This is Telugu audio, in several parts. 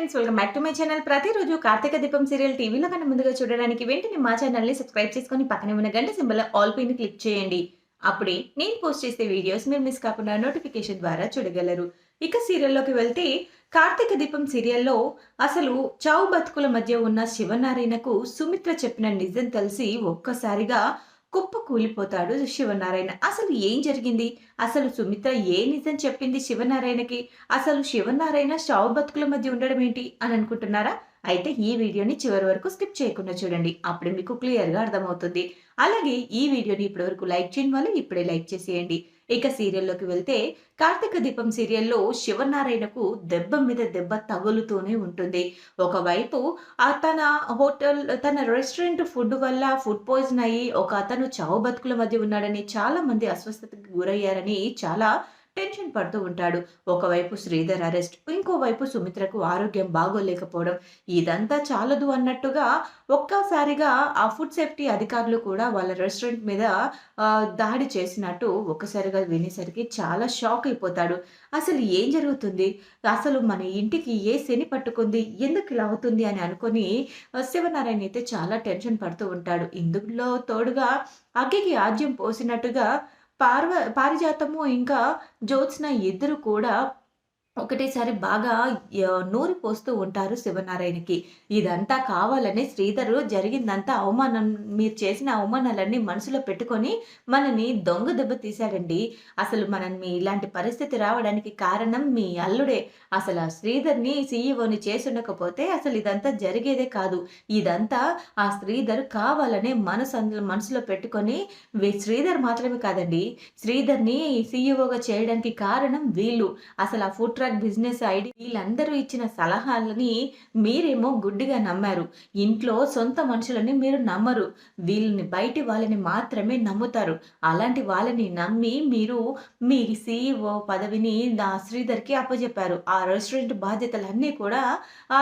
Friends welcome back to my channel. ప్రతిరోజు కార్తీక దీపం సీరియల్ టీవీలో కన్నా ముందుగా చూడడానికి వెంటనే మా ఛానల్ని సబ్స్క్రైబ్ చేసుకొని పక్కనే ఉన్న గంట సింబల్ ఆల్ పిన్ క్లిక్ చేయండి. అప్పుడే నేను పోస్ట్ చేసే వీడియోస్ మీరు మిస్ కాకుండా నోటిఫికేషన్ ద్వారా చూడగలరు. ఇక సీరియల్లోకి వెళ్తే కార్తీక దీపం సీరియల్లో అసలు చావు బతుకుల మధ్య ఉన్న శివనారాయణకు సుమిత్ర చెప్పిన నిజం తెలిసి ఒక్కసారిగా కుప్ప కూలిపోతాడు శివనారాయణ. అసలు ఏం జరిగింది? అసలు సుమిత్ర ఏ నిజం చెప్పింది శివనారాయణకి? అసలు శివనారాయణ చావు బతుకుల మధ్య ఉండడం ఏంటి అని అనుకుంటున్నారా? అయితే ఈ వీడియోని చివరి వరకు స్కిప్ చేయకుండా చూడండి. అప్పుడు మీకు క్లియర్గా అర్థమవుతుంది. అలాగే ఈ వీడియోని ఇప్పటి వరకు లైక్ చేయని వాళ్ళు ఇప్పుడే లైక్ చేసేయండి. ఇక సీరియల్లోకి వెళ్తే కార్తీక దీపం సీరియల్లో శివనారాయణకు దెబ్బ మీద దెబ్బ తగులుతూనే ఉంటుంది. ఒకవైపు ఆ తన హోటల్ తన రెస్టారెంట్ ఫుడ్ వల్ల ఫుడ్ పాయిజన్ అయ్యి ఒక అతను చావు బతుకుల మధ్య ఉన్నాడని చాలా మంది అస్వస్థతకు గురయ్యారని చాలా టెన్షన్ పడుతూ ఉంటాడు. ఒకవైపు శ్రీధర్ అరెస్ట్ ఇంకోవైపు సుమిత్రకు ఆరోగ్యం బాగోలేకపోవడం. ఇదంతా చాలదు అన్నట్టుగా ఒక్కసారిగా ఆ ఫుడ్ సేఫ్టీ అధికారులు కూడా వాళ్ళ రెస్టారెంట్ మీద దాడి చేసినట్టు ఒక్కసారిగా వినేసరికి చాలా షాక్ అయిపోతాడు. అసలు ఏం జరుగుతుంది? అసలు మన ఇంటికి ఏ శని పట్టుకుంది? ఎందుకు ఇలా అవుతుంది అని అనుకొని శివనారాయణ అయితే చాలా టెన్షన్ పడుతూ ఉంటాడు. ఇందులో తోడుగా అగ్గికి ఆజ్యం పోసినట్టుగా పార్వ పారిజాతము ఇంకా జ్యోత్స్న ఇద్దరు కూడా ఒకటేసారి బాగా నూరి పోస్తూ ఉంటారు శివనారాయణకి. ఇదంతా కావాలని శ్రీధరు జరిగిందంతా అవమానం మీరు చేసిన అవమానాలన్నీ మనసులో పెట్టుకొని మనని దొంగ దెబ్బ తీశాడండి. అసలు మనల్ని ఇలాంటి పరిస్థితి రావడానికి కారణం మీ అల్లుడే. అసలు ఆ శ్రీధర్ని సీఈఓని చేసుండకపోతే అసలు ఇదంతా జరిగేదే కాదు. ఇదంతా ఆ శ్రీధర్ కావాలనే మనసు మనసులో పెట్టుకొని శ్రీధర్ మాత్రమే కాదండి. శ్రీధర్ని సీఈఓగా చేయడానికి కారణం వీళ్ళు. అసలు ఆ ఫుడ్ ట్రాక్ బిజినెస్ ఐడి వీళ్ళందరూ ఇచ్చిన సలహాలని మీరేమో గుడ్డిగా నమ్మారు. ఇంట్లో సొంత మనుషులని మీరు నమ్మరు. వీళ్ళని బయటి వాళ్ళని మాత్రమే నమ్ముతారు. అలాంటి వాళ్ళని నమ్మి మీరు మీ సిఇఓ పదవిని నా శ్రీధర్కి అప్పజెప్పారు. ఆ రెస్టారెంట్ బాధ్యతలన్నీ కూడా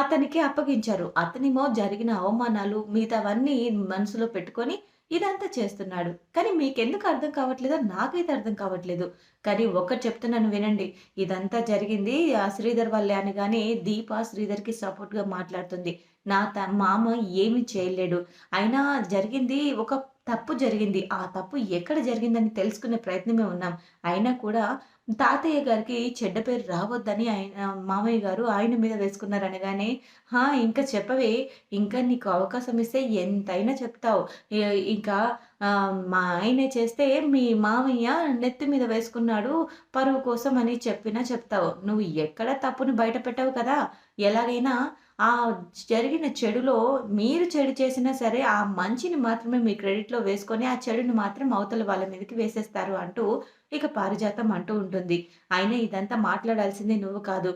అతనికి అప్పగించారు. అతనేమో జరిగిన అవమానాలు మిగతావన్నీ మనసులో పెట్టుకొని ఇదంతా చేస్తున్నాడు. కానీ మీకెందుకు అర్థం కావట్లేదో నాకైతే అర్థం కావట్లేదు. కానీ ఒక్కటి చెప్తున్నాను వినండి. ఇదంతా జరిగింది ఆ శ్రీధర్ వల్లే అని కానీ దీప శ్రీధర్కి సపోర్ట్గా మాట్లాడుతుంది. నా త మామ ఏమి చేయలేడు. అయినా జరిగింది ఒక తప్పు జరిగింది. ఆ తప్పు ఎక్కడ జరిగిందని తెలుసుకునే ప్రయత్నమే ఉన్నాం. అయినా కూడా తాతయ్య గారికి చెడ్డ పేరు రావద్దని ఆయన మామయ్య గారు ఆయన మీద వేసుకున్నారు అనగానే హా ఇంకా చెప్పవే ఇంకా నీకు అవకాశం ఇస్తే ఎంతైనా చెప్తావు. ఇంకా మా ఆయనే చేస్తే మీ మామయ్య నెత్తి మీద వేసుకున్నాడు పరువు కోసం అని చెప్పినా చెప్తావు. నువ్వు ఎక్కడ తప్పుని బయట పెట్టావు కదా. ఎలాగైనా ఆ జరిగిన చెడులో మీరు చెడు చేసినా సరే ఆ మంచిని మాత్రమే మీ క్రెడిట్లో వేసుకొని ఆ చెడుని మాత్రం అవతల వాళ్ళ మీదకి వేసేస్తారు అంటూ ఇక పారిజాతం అంటూ ఉంటుంది. అయినా ఇదంతా మాట్లాడాల్సింది నువ్వు కాదు.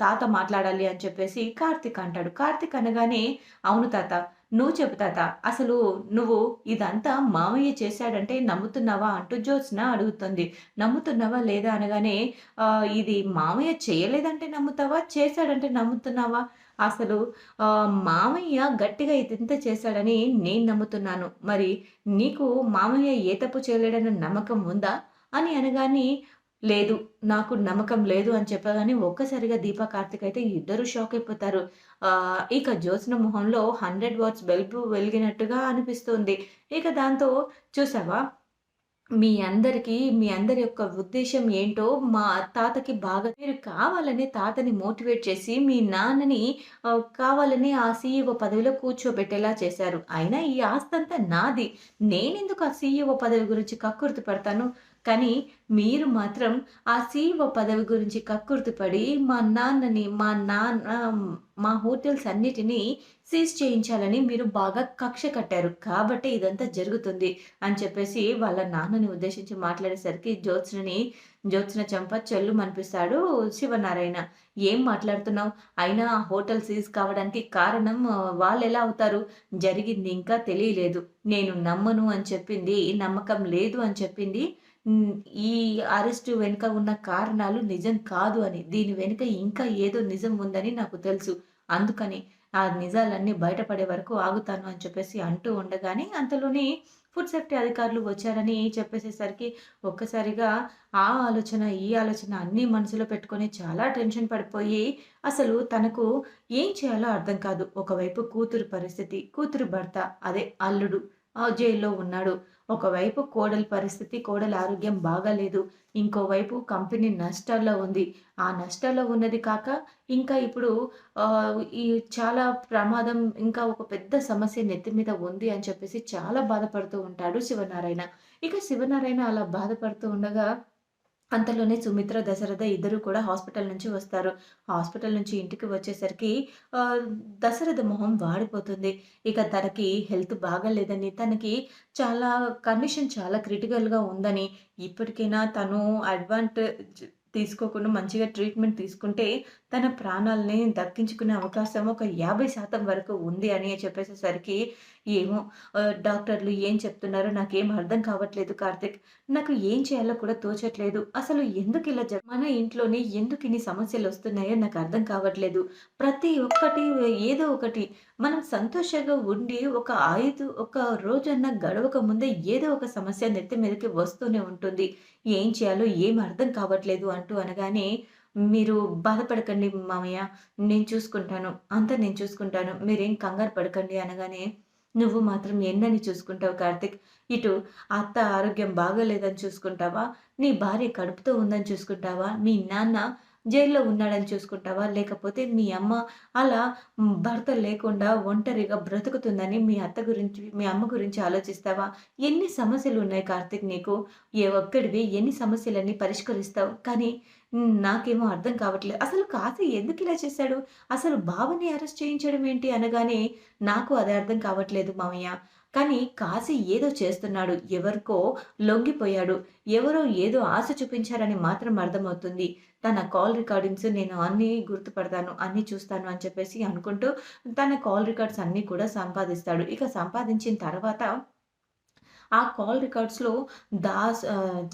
తాత మాట్లాడాలి అని చెప్పేసి కార్తిక్ అంటాడు. కార్తిక్ అనగానే అవును తాత నువ్వు చెబుతాత అసలు నువ్వు ఇదంతా మామయ్య చేశాడంటే నమ్ముతున్నావా అంటూ జ్యోత్స్న అడుగుతుంది. నమ్ముతున్నావా లేదా అనగానే ఇది మామయ్య చేయలేదంటే నమ్ముతావా? చేశాడంటే నమ్ముతున్నావా? అసలు మామయ్య గట్టిగా ఇదంతా చేశాడని నేను నమ్ముతున్నాను. మరి నీకు మామయ్య ఏ తప్పు చేయలేడన్న నమ్మకం ఉందా? అని అనగానే లేదు నాకు నమ్మకం లేదు అని చెప్పగానే ఒక్కసారిగా దీపా కార్తిక్ అయితే ఇద్దరు షాక్ అయిపోతారు. ఇక జ్యోత్స్న మొహంలో హండ్రెడ్ వాట్స్ బల్బు వెలిగినట్టుగా అనిపిస్తుంది. ఇక దాంతో చూసావా? మీ అందరికీ మీ అందరి యొక్క ఉద్దేశం ఏంటో మా తాతకి బాగా మీరు కావాలని తాతని మోటివేట్ చేసి మీ నాన్నని కావాలని ఆ సీఈఓ పదవిలో కూర్చోబెట్టేలా చేశారు. అయినా ఈ ఆస్తంతా నాది. నేనెందుకు ఆ సీఈఓ పదవి గురించి కక్కుర్తి పడతాను? కానీ మీరు మాత్రం ఆ సీఓ పదవి గురించి కక్కుర్తిపడి మా నాన్నని మా నాన్న మా హోటల్స్ అన్నిటినీ సీజ్ చేయించాలని మీరు బాగా కక్ష కట్టారు. కాబట్టి ఇదంతా జరుగుతుంది అని చెప్పేసి వాళ్ళ నాన్నని ఉద్దేశించి మాట్లాడేసరికి జ్యోత్స్నని జ్యోత్స్న చంప చెల్లు అనిపిస్తాడు శివనారాయణ. ఏం మాట్లాడుతున్నావు? అయినా ఆ హోటల్ సీజ్ కావడానికి కారణం వాళ్ళు ఎలా అవుతారు? జరిగింది ఇంకా తెలియలేదు. నేను నమ్మను అని చెప్పింది నమ్మకం లేదు అని చెప్పింది ఈ అరెస్టు వెనుక ఉన్న కారణాలు నిజం కాదు అని దీని వెనుక ఇంకా ఏదో నిజం ఉందని నాకు తెలుసు అందుకని ఆ నిజాలన్నీ బయటపడే వరకు ఆగుతాను అని చెప్పేసి అంటూ ఉండగానే అంతలోని ఫుడ్ సేఫ్టీ అధికారులు వచ్చారని చెప్పేసేసరికి ఒక్కసారిగా ఆ ఆలోచన, ఈ ఆలోచన అన్నీ మనసులో పెట్టుకొని చాలా టెన్షన్ పడిపోయి అసలు తనకు ఏం చేయాలో అర్థం కాదు. ఒకవైపు కూతురు పరిస్థితి, కూతురు భర్త అదే అల్లుడు ఆ జైల్‌లో ఉన్నాడు. ఒకవైపు కోడలి పరిస్థితి, కోడలి ఆరోగ్యం బాగాలేదు. ఇంకోవైపు కంపెనీ నష్టాల్లో ఉంది. ఆ నష్టాల్లో ఉన్నది కాక ఇంకా ఇప్పుడు ఈ చాలా ప్రమాదం ఇంకా ఒక పెద్ద సమస్య నెత్తి మీద ఉంది అని చెప్పేసి చాలా బాధపడుతూ ఉంటాడు శివనారాయణ. ఇక శివనారాయణ అలా బాధపడుతూ ఉండగా అంతలోనే సుమిత్ర, దశరథ ఇద్దరు కూడా హాస్పిటల్ నుంచి వస్తారు. హాస్పిటల్ నుంచి ఇంటికి వచ్చేసరికి దశరథ మొహం వాడిపోతుంది. ఇక తనకి హెల్త్ బాగాలేదని, తనకి చాలా కండిషన్ చాలా క్రిటికల్‌గా ఉందని, ఇప్పటికైనా తను అడ్వాంటేజ్ తీసుకోకుండా మంచిగా ట్రీట్మెంట్ తీసుకుంటే తన ప్రాణాల్ని దక్కించుకునే అవకాశం ఒక 50% వరకు ఉంది అని చెప్పేసేసరికి ఏమో డాక్టర్లు ఏం చెప్తున్నారో నాకేం అర్థం కావట్లేదు కార్తీక్. నాకు ఏం చేయాలో కూడా తోచట్లేదు. అసలు ఎందుకు ఇలా మన ఇంట్లోనే ఎందుకు ఇన్ని సమస్యలు వస్తున్నాయో నాకు అర్థం కావట్లేదు. ప్రతి ఒక్కటి ఏదో ఒకటి మనం సంతోషంగా ఉండి ఒక ఐదు ఒక రోజన్నా గడవక ముందే ఏదో ఒక సమస్య నెత్తి మీదకి వస్తూనే ఉంటుంది. ఏం చేయాలో ఏం అర్థం కావట్లేదు అంటూ అనగానే, "మీరు బాధపడకండి మామయ్య. నేను చూసుకుంటాను. అంతా నేను చూసుకుంటాను. మీరేం కంగారు పడకండి" అనగానే, "నువ్వు మాత్రం ఎన్నని చూసుకుంటావు కార్తీక్. ఇటు అత్త ఆరోగ్యం బాగోలేదని చూసుకుంటావా? నీ భార్య కడుపుతో ఉందని చూసుకుంటావా? మీ నాన్న జైల్‌లో ఉన్నాడని చూసుకుంటావా? లేకపోతే మీ అమ్మ అలా భర్త లేకుండా ఒంటరిగా బ్రతుకుతుందని మీ అత్త గురించి, మీ అమ్మ గురించి ఆలోచిస్తావా? ఎన్ని సమస్యలు ఉన్నాయి కార్తిక్ నీకు. ఏ ఒక్కడివి ఎన్ని సమస్యలన్నీ పరిష్కరిస్తావు. కానీ నాకేమో అర్థం కావట్లేదు. అసలు కాశీ ఇలా చేశాడు? అసలు బావని అరెస్ట్ చేయించడం ఏంటి అనగానే, నాకు అది అర్థం కావట్లేదు మామయ్య. కానీ కాశీ ఏదో చేస్తున్నాడు. ఎవరికో లొంగిపోయాడు. ఎవరో ఏదో ఆశ చూపించారని మాత్రం అర్థమవుతుంది. తన కాల్ రికార్డింగ్స్ నేను అన్నీ గుర్తుపడతాను. అన్నీ చూస్తాను అని చెప్పేసి అనుకుంటూ తన కాల్ రికార్డ్స్ అన్నీ కూడా సంపాదిస్తాడు. ఇక సంపాదించిన తర్వాత ఆ కాల్ రికార్డ్స్‌లో దాస్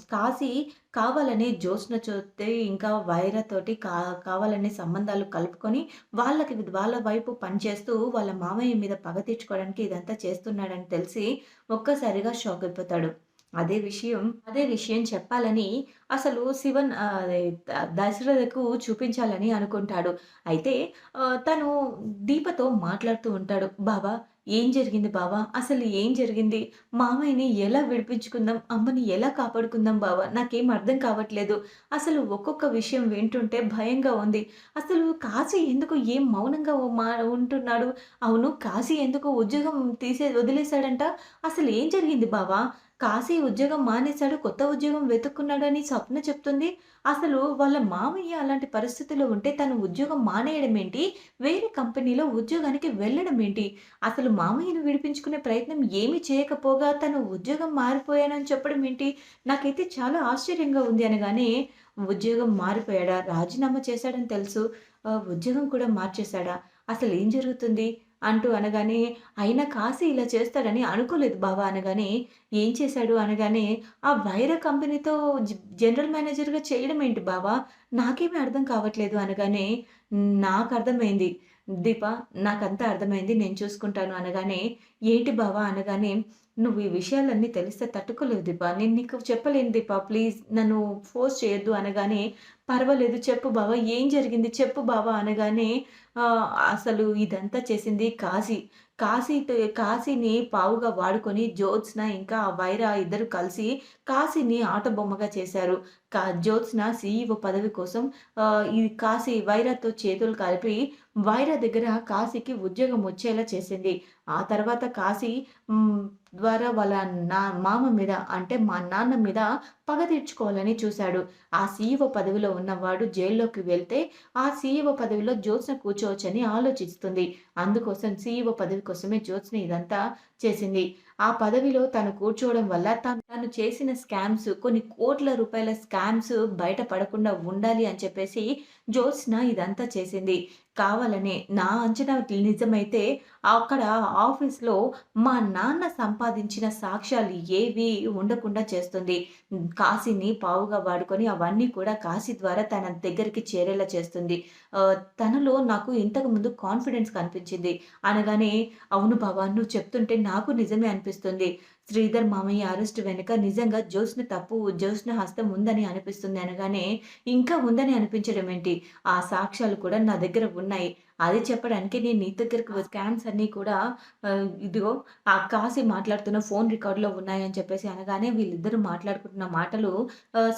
కాశీ కావాలని జ్యోత్స్న చూస్తే ఇంకా వైరతోటి కా కావాలని సంబంధాలు కలుపుకొని వాళ్ళకి వాళ్ళ వైపు పనిచేస్తూ వాళ్ళ మామయ్య మీద పగ తీర్చుకోవడానికి ఇదంతా చేస్తున్నాడని తెలిసి ఒక్కసారిగా షాక్ అయిపోతాడు. అదే విషయం అదే విషయం చెప్పాలని అసలు శివన్ దశరథకు చూపించాలని అనుకుంటాడు. అయితే తను దీపతో మాట్లాడుతూ ఉంటాడు. బాబా ఏం జరిగింది బావా అసలు ఏం జరిగింది? మామయ్యని ఎలా విడిపించుకుందాం? అమ్మని ఎలా కాపాడుకుందాం బావ? నాకేం అర్థం కావట్లేదు. అసలు ఒక్కొక్క విషయం వింటుంటే భయంగా ఉంది. అసలు కాశీ ఎందుకు ఏం మౌనంగా మా ఉంటున్నాడు? అవును కాశీ ఎందుకు ఉద్యోగం తీసే వదిలేసాడంట? అసలు ఏం జరిగింది బావా కాశీ ఉద్యోగం మానేశాడు. కొత్త ఉద్యోగం వెతుక్కున్నాడని స్వప్న చెప్తుంది. అసలు వాళ్ళ మామయ్య అలాంటి పరిస్థితిలో ఉంటే తను ఉద్యోగం మానేయడం ఏంటి? వేరే కంపెనీలో ఉద్యోగానికి వెళ్ళడం ఏంటి? అసలు మామయ్యను విడిపించుకునే ప్రయత్నం ఏమీ చేయకపోగా తను ఉద్యోగం మారిపోయానని చెప్పడం ఏంటి? నాకైతే చాలా ఆశ్చర్యంగా ఉంది" అనగానే, "ఉద్యోగం మారిపోయాడా? రాజీనామా చేశాడని తెలుసు. ఉద్యోగం కూడా మార్చేశాడా? అసలేం జరుగుతుంది?" అంటూ అనగానే, "అయినా కాశీ ఇలా చేస్తాడని అనుకోలేదు బావా అనగానే, "ఏం చేశాడు?" అనగానే, "ఆ వైర కంపెనీతో జనరల్ మేనేజర్‌గా చేయడం ఏంటి బావ? నాకేమీ అర్థం కావట్లేదు" అనగానే, నాకు అర్థమైంది దీప. నాకంతా అర్థమైంది. నేను చూసుకుంటాను" అనగానే, "ఏంటి బావా అనగానే, "నువ్వు ఈ విషయాలన్నీ తెలిస్తే తట్టుకోలేవు దీప. నేను నీకు చెప్పలేను దీప. ప్లీజ్ నన్ను ఫోర్స్ చేయొద్దు" అనగానే, "పర్వాలేదు చెప్పు బావా ఏం జరిగింది చెప్పు బావా అనగానే, అసలు ఇదంతా చేసింది కాశీ. కాశీ కాశీని పావుగా వాడుకొని జ్యోత్స్న ఇంకా వైర ఇద్దరు కలిసి కాశీని ఆటబొమ్మగా చేశారు. జ్యోత్స్న సీఈఓ పదవి కోసం ఇది ఈ కాశీ వైరతో చేతులు కలిపి వైర దగ్గర కాశీకి ఉద్యోగం వచ్చేలా చేసింది. ఆ తర్వాత కాశీ ద్వారా వాళ్ళ నా మామ మీద అంటే మా నాన్న మీద పగ తీర్చుకోవాలని చూశాడు. ఆ సీఈఓ పదవిలో ఉన్నవాడు జైల్లోకి వెళ్తే ఆ సీఈఓ పదవిలో జ్యోత్స్న కూర్చోవచ్చని ఆలోచిస్తుంది. అందుకోసం సీఈఓ పదవి కోసమే జ్యోత్స్న ఇదంతా చేసింది. ఆ పదవిలో తను కూర్చోవడం వల్ల తను తను చేసిన స్కామ్స్ కొన్ని కోట్ల రూపాయల స్కామ్స్ బయట పడకుండా ఉండాలి అని చెప్పేసి జ్యోత్స్న ఇదంతా చేసింది. కావాలనే నా అంచనా నిజమైతే అక్కడ ఆఫీస్‌లో మా నాన్న సంపాదించిన సాక్ష్యాలు ఏవి ఉండకుండా చేస్తుంది. కాశీని పావుగా వాడుకొని అవన్నీ కూడా కాశీ ద్వారా తన దగ్గరికి చేరేలా చేస్తుంది. తనలో నాకు ఇంతకు ముందు కాన్ఫిడెన్స్ కనిపించింది" అనగానే, "అవును బాబా నువ్వు చెప్తుంటే నాకు నిజమే అనిపిస్తుంది. శ్రీధర్ మామయ్య అరెస్ట్ వెనుక నిజంగా జ్యోత్స్న తప్పు జ్యోత్స్న హస్తం ఉందని అనిపిస్తుంది అనగానే ఇంకా ఉందని అనిపించడం ఏంటి? ఆ సాక్ష్యాలు కూడా నా దగ్గర ఉన్నాయి. అది చెప్పడానికి నేను నీ దగ్గరికి స్కామ్స్ అన్నీ కూడా ఇదిగో ఆ కాసి మాట్లాడుతున్న ఫోన్ రికార్డులో ఉన్నాయని చెప్పేసి అనగానే వీళ్ళిద్దరూ మాట్లాడుకుంటున్న మాటలు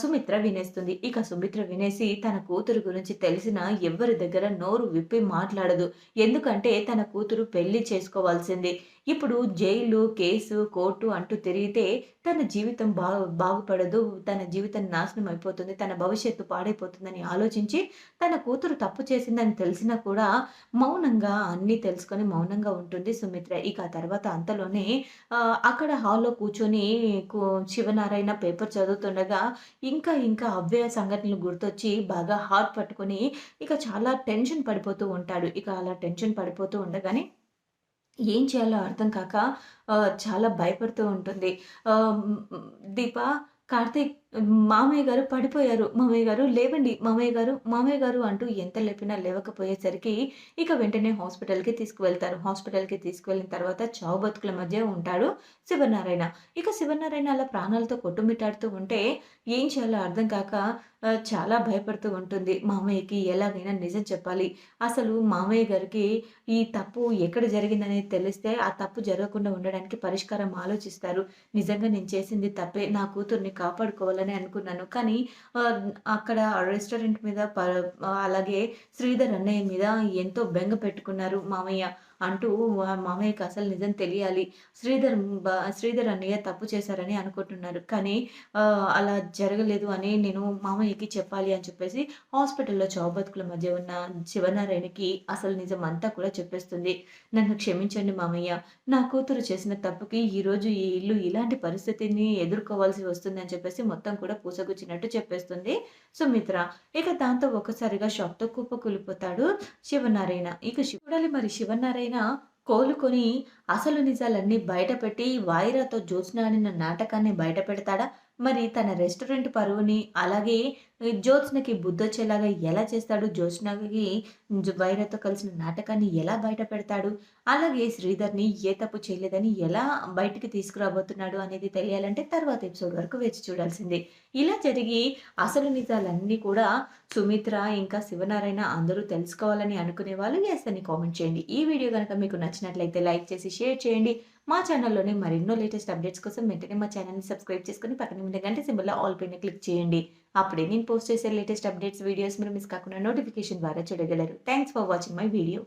సుమిత్ర వినేస్తుంది. ఇక సుమిత్ర వినేసి తన కూతురు గురించి తెలిసిన ఎవ్వరి దగ్గర నోరు విప్పి మాట్లాడదు. ఎందుకంటే తన కూతురు పెళ్ళి చేసుకోవాల్సింది. ఇప్పుడు జైలు, కేసు, కోర్టు అంటూ తిరిగితే తన జీవితం బా బాగుపడదు. తన జీవితం నాశనం అయిపోతుంది. తన భవిష్యత్తు పాడైపోతుందని ఆలోచించి తన కూతురు తప్పు చేసిందని తెలిసినా కూడా మౌనంగా అన్నీ తెలుసుకొని మౌనంగా ఉంటుంది సుమిత్ర. ఇక ఆ తర్వాత అంతలోనే అక్కడ హాల్‌లో కూర్చొని శివనారాయణ పేపర్ చదువుతుండగా ఇంకా ఇంకా అవే సంఘటనలు గుర్తొచ్చి బాగా హార్ట్ పట్టుకొని ఇక చాలా టెన్షన్ పడిపోతూ ఉంటాడు. ఇక అలా టెన్షన్ పడిపోతూ ఉండగానే ఏం చేయాలో అర్థం కాక చాలా భయపడుతూ ఉంటుంది. దీప, కార్తీక్ మామయ్య గారు పడిపోయారు. మామయ్య గారు లేవండి. మామయ్య గారు, మామయ్య గారు అంటూ ఎంత లేపినా లేవకపోయేసరికి ఇక వెంటనే హాస్పిటల్‌కి తీసుకువెళ్తారు. హాస్పిటల్‌కి తీసుకువెళ్ళిన తర్వాత చావు బతుకుల మధ్య ఉంటాడు శివనారాయణ. ఇక శివనారాయణ అలా ప్రాణాలతో కొట్టుమిట్టాడుతూ ఉంటే ఏం చేయాలో అర్థం కాక చాలా భయపడుతూ ఉంటుంది. మామయ్యకి ఎలాగైనా నిజం చెప్పాలి. అసలు మామయ్య గారికి ఈ తప్పు ఎక్కడ జరిగిందనేది తెలిస్తే ఆ తప్పు జరగకుండా ఉండడానికి పరిష్కారం ఆలోచిస్తారు. నిజంగా నేను చేసింది తప్పే. నా కూతుర్ని వల్లనే అనుకున్నాను. కానీ అక్కడ రెస్టారెంట్ మీద ప అలాగే శ్రీధర్ అన్నయ్య మీద ఎంతో బెంగ పెట్టుకున్నారు మామయ్య అంటూ మామయ్యకి అసలు నిజం తెలియాలి. శ్రీధర్ శ్రీధర్ అన్నయ్య తప్పు చేశారని అనుకుంటున్నారు. కానీ అలా జరగలేదు అని నేను మామయ్యకి చెప్పాలి అని చెప్పేసి హాస్పిటల్‌లో చౌబతుకుల మధ్య ఉన్న శివనారాయణకి అసలు నిజం అంతా కూడా చెప్పేస్తుంది. నన్ను క్షమించండి మామయ్య. నా కూతురు చేసిన తప్పుకి ఈరోజు ఈ ఇల్లు ఇలాంటి పరిస్థితిని ఎదుర్కోవాల్సి వస్తుంది అని చెప్పేసి మొత్తం కూడా పూసగుచ్చినట్టు చెప్పేస్తుంది సుమిత్ర. ఇక దాంతో ఒక్కసారిగా షాక్‌తో కుప్పకూలిపోతాడు శివనారాయణ. ఇక శివ్ మరి శివనారాయణ కోలుకొని అసలు నిజాలన్నీ బయటపెట్టి వాయిరాతో జ్యోత్స్న నాటకాన్ని నాటకాన్ని బయటపెడతాడా? మరి తన రెస్టారెంట్ పరువుని అలాగే జ్యోత్స్నకి బుద్ధొచ్చేలాగా ఎలా చేస్తాడు? జ్యోత్స్నకి వైరతో కలిసిన నాటకాన్ని ఎలా బయట పెడతాడు అలాగే శ్రీధర్‌ని ఏ తప్పు చేయలేదని ఎలా బయటికి తీసుకురాబోతున్నాడు అనేది తెలియాలంటే తర్వాత ఎపిసోడ్ వరకు వేచి చూడాల్సిందే. ఇలా జరిగి అసలు నిజాలన్నీ కూడా సుమిత్ర ఇంకా శివనారాయణ అందరూ తెలుసుకోవాలని అనుకునే వాళ్ళు ఎస్ అని కామెంట్ చేయండి. ఈ వీడియో కనుక మీకు నచ్చినట్లయితే లైక్ చేసి షేర్ చేయండి. మా ఛానల్‌లోని మరెన్నో లేటెస్ట్ అప్డేట్స్ కోసం వెంటనే మా ఛానల్‌ని సబ్స్క్రైబ్ చేసుకొని పక్కన ఉన్న గంట సింబల్‌లో ఆల్ పైన క్లిక్ చేయండి. అప్పుడే నేను పోస్ట్ చేసే లేటెస్ట్ అప్డేట్స్ వీడియోస్ మీరు మిస్ కాకుండా నోటిఫికేషన్ ద్వారా చూడగలరు. Thanks for watching my video.